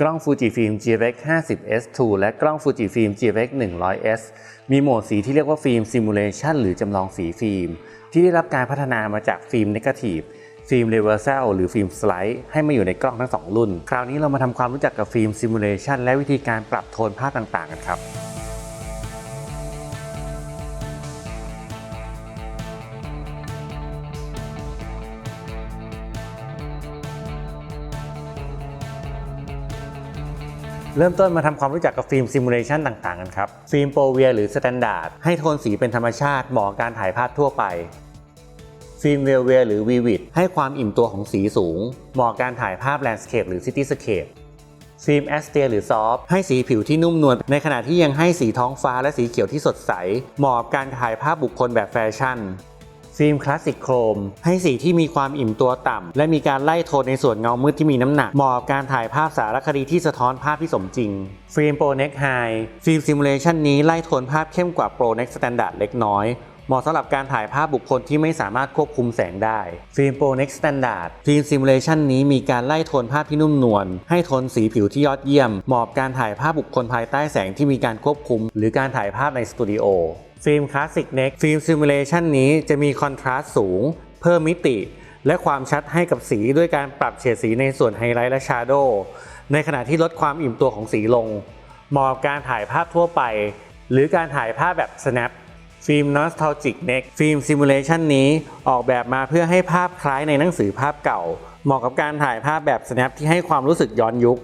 กล้องฟูจิฟิล์ม GFX 50S2 และกล้องฟูจิฟิล์ม GFX 100S มีโหมดสีที่เรียกว่าฟิล์มซิมูเลชันหรือจำลองสีฟิล์ม ที่ได้รับการพัฒนามาจากฟิล์มเนกาทีฟฟิล์มเรเวอร์เซลหรือฟิล์มสไลด์ให้มาอยู่ในกล้องทั้งสองรุ่น คราวนี้เรามาทำความรู้จักกับฟิล์มซิมูเลชันและวิธีการปรับโทนภาพต่าง ๆ กันครับ เริ่มต้นมาทำความรู้จักกับฟิล์มซิมูเลชันต่างๆกันครับ ฟิล์มโปรเวียหรือสแตนดาร์ดให้โทนสีเป็นธรรมชาติเหมาะการถ่ายภาพทั่วไป ฟิล์มเวลเวียหรือวีวิดให้ความอิ่มตัวของสีสูง เหมาะการถ่ายภาพแลนด์สเคปหรือซิตี้สเคปฟิล์มแอสเตียหรือซอฟให้สีผิวที่นุ่มนวลในขณะที่ยังให้สีท้องฟ้าและสีเขียวที่สดใส เหมาะการถ่ายภาพบุคคลแบบแฟชั่น ฟิล์มคลาสสิกโครม ให้สีที่มีความอิ่มตัวต่ำ และมีการไล่โทนในส่วนเงามืดที่มีน้ำหนัก เหมาะกับการถ่ายภาพสารคดีที่สะท้อนภาพที่สมจริง ฟิล์มโปรเน็กไฮฟิล์มซิมูเลชันนี้ไล่โทนภาพเข้มกว่าโปรเน็กสแตนดาร์ดเล็กน้อยเหมาะสำหรับการถ่ายภาพบุคคลที่ไม่สามารถควบคุมแสงได้ ฟิล์มโปรเน็กสแตนดาร์ดฟิล์มซิมูเลชันนี้มีการไล่โทนภาพที่นุ่มนวลให้โทนสีผิวที่ยอดเยี่ยม เหมาะกับการถ่ายภาพบุคคลภายใต้แสงที่มีการควบคุม หรือการถ่ายภาพในสตูดิโอ ฟิล์มคลาสสิกเน็กฟิล์มซิมูเลชันนี้จะมีคอนทราสต์สูง เพิ่มมิติ และความชัดให้กับสีด้วยการปรับเฉดสีในส่วนไฮไลท์และชาร์โดในขณะที่ลดความอิ่มตัวของสีลงเหมาะกับการถ่ายภาพทั่วไป หรือการถ่ายภาพแบบ snap ฟิล์ม Nostalgic Neck ฟิล์ม Simulation นี้ออกแบบมาเพื่อให้ภาพคล้ายในหนังสือภาพเก่า เหมาะกับการถ่ายภาพแบบ snap ที่ให้ความรู้สึกย้อนยุค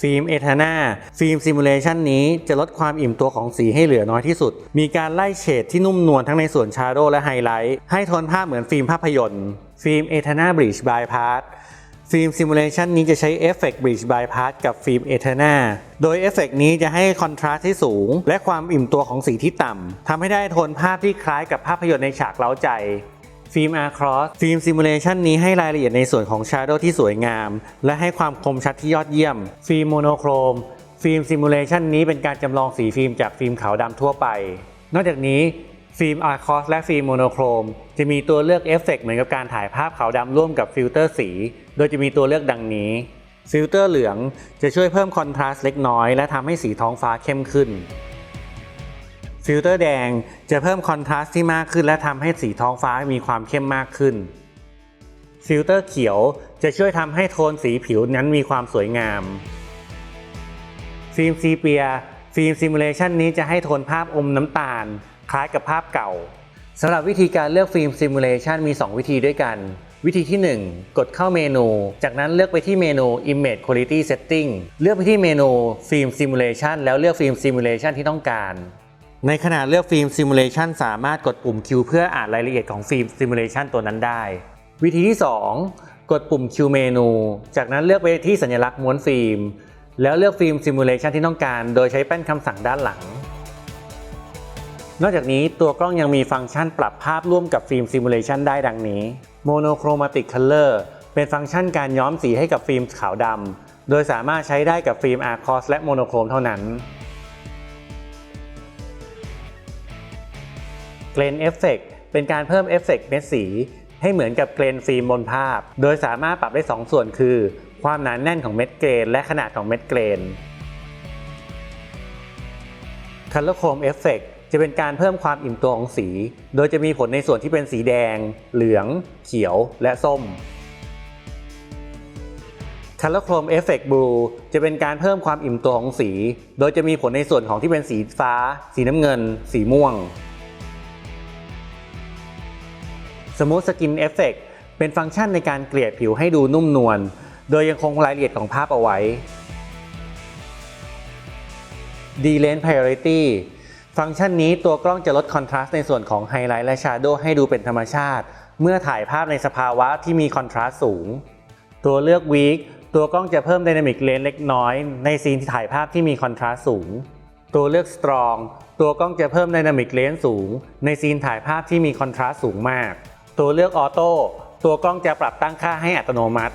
ฟิล์มเอทานาฟิล์มซิมูเลชันนี้จะลดความอิ่มตัวของสีให้เหลือน้อยที่สุด มีการไล่เฉดที่นุ่มนวลทั้งในส่วนชาร์โดและไฮไลท์ให้โทนภาพเหมือนฟิล์มภาพยนตร์ ฟิล์มเอทานาบริดจ์บายพาสฟิล์มซิมูเลชันนี้จะใช้เอฟเฟกต์บริดจ์บายพาสกับฟิล์มเอทานาโดยเอฟเฟกต์นี้จะให้คอนทราสต์ที่สูง และความอิ่มตัวของสีที่ต่ำทำให้ได้โทนภาพที่คล้ายกับภาพยนตร์ในฉากเล้าใจ ฟิล์ม R Cross ฟิล์มซิมูเลชันนี้ให้รายละเอียดในส่วนของ Shadow ที่สวยงาม และให้ความคมชัดที่ยอดเยี่ยม ฟิล์มโมโนโครม ฟิล์มซิมูเลชันนี้เป็นการจำลองสีฟิล์มจากฟิล์มขาวดำทั่วไป นอกจากนี้ฟิล์ม R Cross และฟิล์มโมโนโครม จะมีตัวเลือกเอฟเฟกต์เหมือนกับการถ่ายภาพขาวดำร่วมกับฟิลเตอร์สี โดยจะมีตัวเลือกดังนี้ฟิลเตอร์เหลืองจะช่วยเพิ่มคอนทราสต์เล็กน้อย และทำให้สีท้องฟ้าเข้มขึ้น ฟิลเตอร์แดงจะเพิ่มคอนทราสต์ที่มากขึ้น และทำให้สีท้องฟ้ามีความเข้มมากขึ้น ฟิลเตอร์เขียวจะช่วยทำให้โทนสีผิวนั้นมีความสวยงาม ฟิล์มซีเปีย ฟิล์มซิมูเลชันนี้จะให้โทนภาพอมน้ำตาล คล้ายกับภาพเก่าสำหรับวิธีการเลือกฟิล์มซิมูเลชันมี 2 วิธีด้วยกัน วิธีที่ 1 กดเข้าเมนู จากนั้นเลือกไปที่เมนู Image Quality Setting เลือกไปที่เมนูฟิล์มซิมูเลชันแล้วเลือกฟิล์มซิมูเลชันที่ต้องการ ในขณะเลือกฟิล์มซิมูเลชันสามารถกดปุ่ม Q เพื่ออ่านรายละเอียดของฟิล์มซิมูเลชันตัวนั้นได้ วิธีที่ 2 กดปุ่ม Q เมนู จากนั้นเลือกไปที่สัญลักษณ์ม้วนฟิล์ม แล้วเลือกฟิล์มซิมูเลชันที่ต้องการ โดยใช้แป้นคำสั่งด้านหลัง นอกจากนี้ตัวกล้องยังมีฟังก์ชันปรับภาพร่วมกับฟิล์มซิมูเลชันได้ดังนี้ Monochromatic Color เป็นฟังก์ชันการย้อมสีให้กับฟิล์มขาวดำโดยสามารถใช้ได้กับฟิล์ม Arcos และ Monochrome เท่านั้น เกรนเอฟเฟกเป็นการเพิ่มเอฟเฟกเม็ดสี ให้เหมือนกับเกรนฟิล์มบนภาพ โดยสามารถปรับได้ 2 ส่วนคือ ความหนาแน่นของเม็ดเกรน และขนาดของเม็ดเกรน Color Chrome Effect จะเป็นการเพิ่มความอิ่มตัวของสี โดยจะมีผลในส่วนที่เป็นสีแดง เหลือง เขียว และส้ม Color Chrome Effect Blue จะเป็นการเพิ่มความอิ่มตัวของสี โดยจะมีผลในส่วนของที่เป็นสีฟ้า สีน้ำเงิน สีม่วง Smooth Skin Effect เป็นฟังก์ชันในการเกลี่ยผิวให้ดูนุ่มนวล โดยยังคงรายละเอียดของภาพเอาไว้ D-Lens Priority ฟังก์ชันนี้ตัวกล้องจะลดคอนทราสต์ในส่วนของไฮไลท์และชาร์โดให้ดูเป็นธรรมชาติ เมื่อถ่ายภาพในสภาวะที่มีคอนทราสต์สูง ตัวเลือก Weak ตัวกล้องจะเพิ่ม Dynamic Range เล็กน้อย ในซีนที่ถ่ายภาพที่มีคอนทราสต์สูง ตัวเลือก Strong ตัวกล้องจะเพิ่ม Dynamic Range สูง ในซีนถ่ายภาพที่มีคอนทราสต์สูงมาก ตัวเลือก Auto ตัวกล้องจะปรับตั้งค่าให้อัตโนมัติ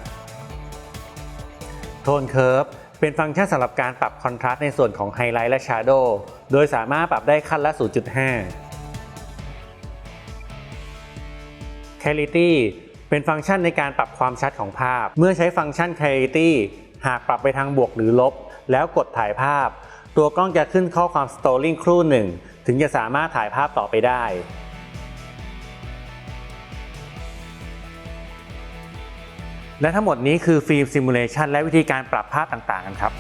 โทน Curve เป็นฟังก์ชันสำหรับการปรับคอนทราสต์ในส่วนของไฮไลท์และชาร์โดโดยสามารถปรับได้ขั้นละ 0.5 Clarity เป็นฟังก์ชันในการปรับความชัดของภาพ เมื่อใช้ฟังก์ชัน Clarity หากปรับไปทางบวกหรือลบ แล้วกดถ่ายภาพ ตัวกล้องจะขึ้นข้อความ Stalling ครู่หนึ่ง ถึงจะสามารถถ่ายภาพต่อไปได้ และทั้งหมดนี้คือฟิล์มซิมูเลชันและวิธีการปรับภาพต่างๆกันครับ